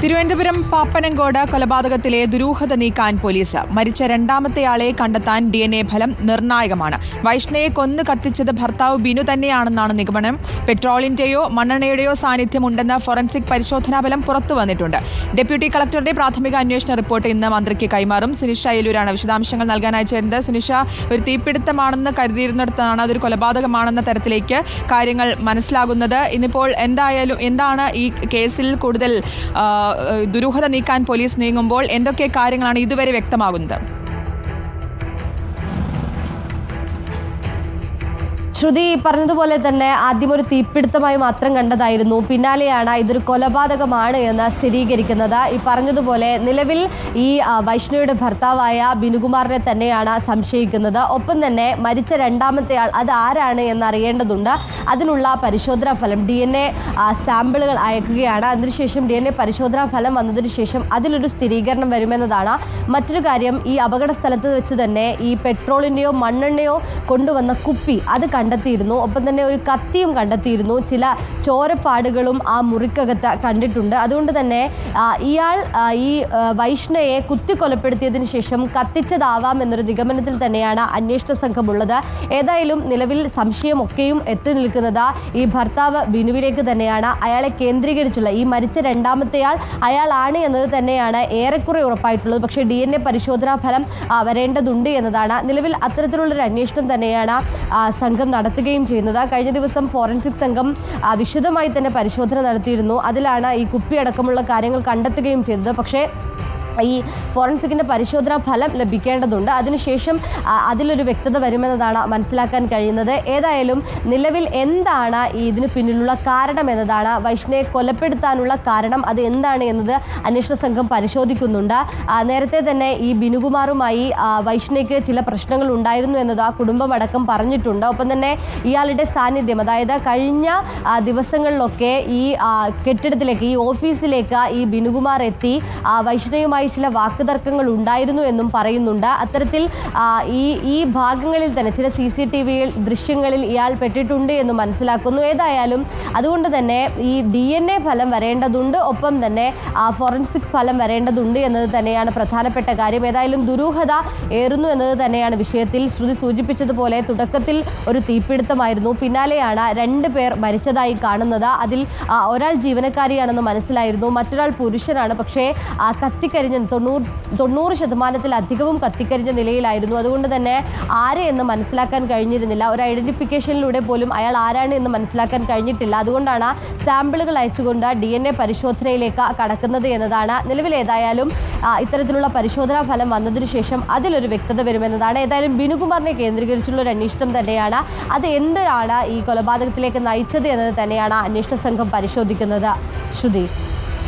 തിരുവനന്തപുരം പാപ്പനങ്കോട് കൊലപാതകത്തിലെ ദുരൂഹത നീക്കാൻ പോലീസ് മരിച്ച രണ്ടാമത്തെയാളെ കണ്ടെത്താൻ ഡി എൻ എ ഫലം നിർണായകമാണ്. വൈഷ്ണയെ കൊന്നു കത്തിച്ചത് ഭർത്താവ് ബിനു തന്നെയാണെന്നാണ് നിഗമനം. പെട്രോളിന്റെയോ മണ്ണെണ്ണയുടെയോ സാന്നിധ്യം ഉണ്ടെന്ന ഫോറൻസിക് പരിശോധനാ ഫലം പുറത്തു വന്നിട്ടുണ്ട്. ഡെപ്യൂട്ടി കളക്ടറുടെ പ്രാഥമിക അന്വേഷണ റിപ്പോർട്ട് ഇന്ന് മന്ത്രിക്ക് കൈമാറും. സുനിഷ അയലൂരാണ് വിശദാംശങ്ങൾ നൽകാനായി ചേരുന്നത്. സുനിഷ ഒരു തീപിടുത്തമാണെന്ന് കരുതിയിരുന്നിടത്താണ് അതൊരു കൊലപാതകമാണെന്ന തരത്തിലേക്ക് കാര്യങ്ങൾ മനസ്സിലാകുന്നത്. ഇന്നിപ്പോൾ എന്തായാലും എന്താണ് ഈ കേസിൽ കൂടുതൽ ദുരൂഹത നീക്കാൻ പോലീസ് നീങ്ങുമ്പോൾ എന്തൊക്കെ കാര്യങ്ങളാണ് ഇതുവരെ വ്യക്തമാകുന്നത്? ശ്രുതി പറഞ്ഞതുപോലെ തന്നെ ആദ്യം ഒരു തീപിടുത്തമായി മാത്രം കണ്ടതായിരുന്നു. പിന്നാലെയാണ് ഇതൊരു കൊലപാതകമാണ് എന്ന് സ്ഥിരീകരിക്കുന്നത്. ഈ പറഞ്ഞതുപോലെ നിലവിൽ ഈ വൈഷ്ണവിയുടെ ഭർത്താവായ ബിനുകുമാറിനെ തന്നെയാണ് സംശയിക്കുന്നത്. ഒപ്പം തന്നെ മരിച്ച രണ്ടാമത്തെ ആൾ അത് ആരാണ് എന്ന് അറിയേണ്ടതുണ്ട് അതിനുള്ള പരിശോധനാ ഫലം ഡി എൻ എ സാമ്പിളുകൾ അയക്കുകയാണ്. അതിനുശേഷം ഡി എൻ എ പരിശോധനാ ഫലം വന്നതിന് ശേഷം അതിലൊരു സ്ഥിരീകരണം വരുമെന്നതാണ്. മറ്റൊരു കാര്യം ഈ അപകട സ്ഥലത്ത് വെച്ച് തന്നെ ഈ പെട്രോളിന്റെയോ മണ്ണെണ്ണയോ കൊണ്ടുവന്ന കുപ്പി അത് കണ്ടെത്തിയിരുന്നു. ഒപ്പം തന്നെ ഒരു കത്തിയും കണ്ടെത്തിയിരുന്നു. ചില ചോരപ്പാടുകളും ആ മുറിക്കകത്ത് കണ്ടിട്ടുണ്ട്. അതുകൊണ്ട് തന്നെ ഇയാൾ ഈ വൈഷ്ണയെ കുത്തിക്കൊലപ്പെടുത്തിയതിനു ശേഷം കത്തിച്ചതാവാം എന്നൊരു നിഗമനത്തിൽ തന്നെയാണ് അന്വേഷണ സംഘമുള്ളത്. ഏതായാലും നിലവിൽ സംശയമൊക്കെയും എത്തി നിൽക്കുന്നത് ഈ ഭർത്താവ് ബിനുവിലേക്ക് തന്നെയാണ്. അയാളെ കേന്ദ്രീകരിച്ചുള്ള ഈ മരിച്ച രണ്ടാമത്തെയാൾ അയാളാണ് എന്നത് തന്നെയാണ് ഏറെക്കുറെ ഉറപ്പായിട്ടുള്ളത്. പക്ഷേ ഡി എൻ എ പരിശോധനാ ഫലം വരേണ്ടതുണ്ട് എന്നതാണ്. നിലവിൽ അത്തരത്തിലുള്ളൊരു അന്വേഷണം തന്നെയാണ് സംഘം നടത്തുകയും ചെയ്യുന്നത്. കഴിഞ്ഞ ദിവസം ഫോറൻസിക് സംഘം വിശദമായി തന്നെ പരിശോധന നടത്തിയിരുന്നു. അതിലാണ് ഈ കുപ്പി അടക്കമുള്ള കാര്യങ്ങൾ കണ്ടെത്തുകയും ചെയ്തത്. പക്ഷേ ഈ ഫോറൻസിക്കിന്റെ പരിശോധനാ ഫലം ലഭിക്കേണ്ടതുണ്ട്. അതിനുശേഷം അതിലൊരു വ്യക്തത വരുമെന്നതാണ് മനസ്സിലാക്കാൻ കഴിയുന്നത്. ഏതായാലും നിലവിൽ എന്താണ് ഇതിന് പിന്നിലുള്ള കാരണം എന്നതാണ് വൈഷ്ണയെ കൊലപ്പെടുത്താനുള്ള കാരണം അത് എന്താണ് എന്നത് അന്വേഷണ സംഘം പരിശോധിക്കുന്നുണ്ട്. നേരത്തെ തന്നെ ഈ ബിനുകുമാറുമായി വൈഷ്ണയ്ക്ക് ചില പ്രശ്നങ്ങൾ ഉണ്ടായിരുന്നു എന്നത് ആ കുടുംബമടക്കം പറഞ്ഞിട്ടുണ്ട്. ഒപ്പം തന്നെ ഇയാളുടെ സാന്നിധ്യം അതായത് കഴിഞ്ഞ ദിവസങ്ങളിലൊക്കെ ഈ കെട്ടിടത്തിലേക്ക് ഈ ഓഫീസിലേക്ക് ഈ ബിനുകുമാർ എത്തി ആ, വൈഷ്ണയുമായി ചില വാക്കുതർക്കങ്ങൾ ഉണ്ടായിരുന്നു എന്നും പറയുന്നുണ്ട്. അത്തരത്തിൽ ഈ ഈ ഭാഗങ്ങളിൽ തന്നെ ചില സി സി ടി വിയിൽ ദൃശ്യങ്ങളിൽ ഇയാൾ പെട്ടിട്ടുണ്ട് എന്ന് മനസ്സിലാക്കുന്നു. ഏതായാലും അതുകൊണ്ട് തന്നെ ഈ ഡി എൻ എ ഫലം വരേണ്ടതുണ്ട്. ഒപ്പം തന്നെ ഫോറൻസിക് ഫലം വരേണ്ടതുണ്ട് എന്നത് തന്നെയാണ് പ്രധാനപ്പെട്ട കാര്യം. ഏതായാലും ദുരൂഹത ഏറുന്നു എന്നത് തന്നെയാണ് വിഷയത്തിൽ ശ്രുതി സൂചിപ്പിച്ചതുപോലെ തുടക്കത്തിൽ ഒരു തീപിടുത്തമായിരുന്നു. പിന്നാലെയാണ് രണ്ട് പേർ മരിച്ചതായി കാണുന്നത്. അതിൽ ഒരാൾ ജീവനക്കാരിയാണെന്ന് മനസ്സിലായിരുന്നു. മറ്റൊരാൾ പുരുഷനാണ്. പക്ഷേ ആ, കത്തിക്കരിഞ്ഞ തൊണ്ണൂറ് തൊണ്ണൂറ് ശതമാനത്തിലധികവും കത്തിക്കരിഞ്ഞ നിലയിലായിരുന്നു. അതുകൊണ്ട് തന്നെ ആരെ എന്ന് മനസ്സിലാക്കാൻ കഴിഞ്ഞിരുന്നില്ല. ഒരു ഐഡന്റിഫിക്കേഷനിലൂടെ പോലും അയാൾ ആരാണ് എന്ന് മനസ്സിലാക്കാൻ കഴിഞ്ഞിട്ടില്ല. അതുകൊണ്ടാണ് സാമ്പിളുകൾ അയച്ചുകൊണ്ട് ഡി എൻ എ പരിശോധനയിലേക്ക് കടക്കുന്നത് എന്നതാണ്. നിലവിൽ ഏതായാലും ഇത്തരത്തിലുള്ള പരിശോധനാ ഫലം വന്നതിന് ശേഷം അതിലൊരു വ്യക്തത വരുമെന്നതാണ്. ഏതായാലും ബിനുകുമാറിനെ കേന്ദ്രീകരിച്ചുള്ള ഒരു അന്വേഷണം തന്നെയാണ്. അത് എന്തിനാണ് ഈ കൊലപാതകത്തിലേക്ക് നയിച്ചത് എന്നത് തന്നെയാണ് അന്വേഷണ സംഘം പരിശോധിക്കുന്നത്. ശ്രുതി.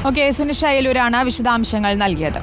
ഓക്കെ സുനിഷ അയലൂരാണ് വിശദാംശങ്ങൾ നൽകിയത്.